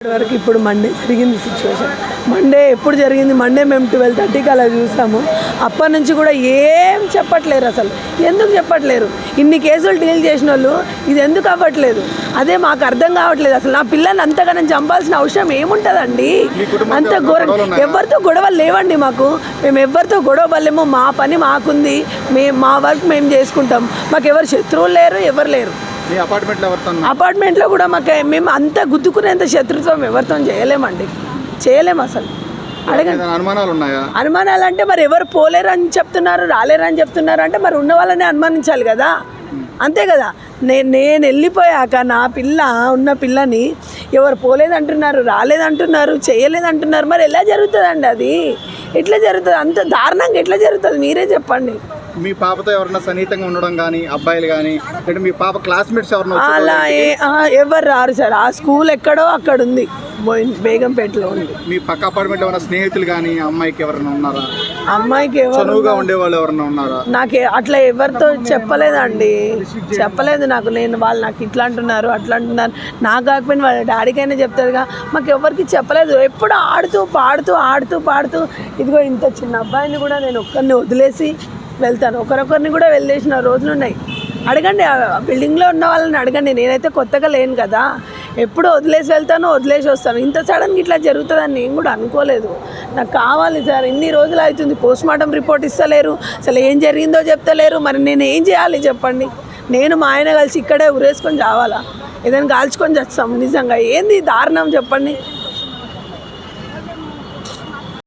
వరకు ఇప్పుడు మండే జరిగింది సిచ్యువేషన్ మండే ఎప్పుడు జరిగింది? మండే మేము ట్వెల్వ్ థర్టీకి అలా చూసాము. అప్పటి నుంచి కూడా ఏం చెప్పట్లేరు అసలు. ఎందుకు చెప్పట్లేరు? ఇన్ని కేసులు డీల్ చేసిన వాళ్ళు ఇది ఎందుకు అవ్వట్లేదు? అదే మాకు అర్థం కావట్లేదు. అసలు నా పిల్లల్ని అంతగానం చంపాల్సిన అవసరం ఏముంటుందండి? అంత ఘోరం. ఎవరితో గొడవలు లేవండి మాకు. మేము ఎవరితో గొడవ పడలేము. మా పని మాకుంది. మేము మా వర్క్ మేము చేసుకుంటాం. మాకు ఎవరు శత్రువులు లేరు ఎవరు లేరు. అపార్ట్మెంట్లో కూడా మాకు మేము అంత గుద్దుకునేంత శత్రుత్వం ఎవరితో చేయలేమండి. చేయలేము అసలు. అడగండి. అనుమానాలు ఉన్నాయా? అనుమానాలు అంటే మరి ఎవరు పోలేరు అని చెప్తున్నారు రాలేరు అని చెప్తున్నారు అంటే మరి ఉన్న వాళ్ళని అనుమానించాలి కదా. అంతే కదా. నేను నేను వెళ్ళిపోయాక నా పిల్ల ఉన్న పిల్లని ఎవరు పోలేదంటున్నారు రాలేదంటున్నారు చేయలేదంటున్నారు మరి ఎలా జరుగుతుందండి అది? ఎట్లా జరుగుతుంది? అంత దారుణంగా ఎట్లా జరుగుతుంది? మీరే చెప్పండి. మీ పాపతో ఎవరన్నా సన్నిహితంగా ఉండడం కానీ అబ్బాయిలు కానీ మీ పాప క్లాస్మేట్స్ ఎవరన్నా వచ్చి అలా ఎవరు రారు సార్. ఆ స్కూల్ ఎక్కడో అక్కడ ఉంది బేగంపేటలో ఉంది. మీ పక్క అపార్ట్మెంట్లో ఎవరైనా స్నేహితులు కానీ అమ్మాయికి ఎవరైనా ఉన్నారా? అమ్మాయికి ఎవరు చనువుగా ఉండేవాళ్ళు ఎవరన్నా ఉన్నారా? నాకు అట్లా ఎవరితో చెప్పలేదండి. చెప్పలేదు నాకు నేను వాళ్ళు నాకు ఇట్లా అంటున్నారు అట్లా అంటున్నారు. నాకు కాకపోయినా వాళ్ళ డాడీకైనా చెప్తారుగా మాకు ఎవరికి చెప్పలేదు. ఎప్పుడు ఆడుతూ పాడుతూ ఆడుతూ పాడుతూ ఇదిగో ఇంత చిన్న అబ్బాయిని కూడా నేను ఒక్కరిని వదిలేసి వెళ్తాను. ఒకరొకరిని కూడా వెళ్ళేసిన రోజులు ఉన్నాయి. అడగండి బిల్డింగ్లో ఉన్న వాళ్ళని అడగండి. నేనైతే కొత్తగా లేను కదా. ఎప్పుడు వదిలేసి వెళ్తాను వదిలేసి వస్తాను. ఇంత సడన్గా ఇట్లా జరుగుతుందని నేను కూడా అనుకోలేదు. నాకు కావాలి సార్ ఇన్ని రోజులు అవుతుంది పోస్ట్ మార్టం రిపోర్ట్ ఇస్తలేరు అసలు ఏం జరిగిందో చెప్తలేరు మరి నేను ఏం చేయాలి చెప్పండి? నేను మా ఆయన కలిసి ఇక్కడే ఉరేసుకొని చావాలా ఏదైనా కాల్చుకొని చస్తాం నిజంగా. ఏంది దారుణం చెప్పండి?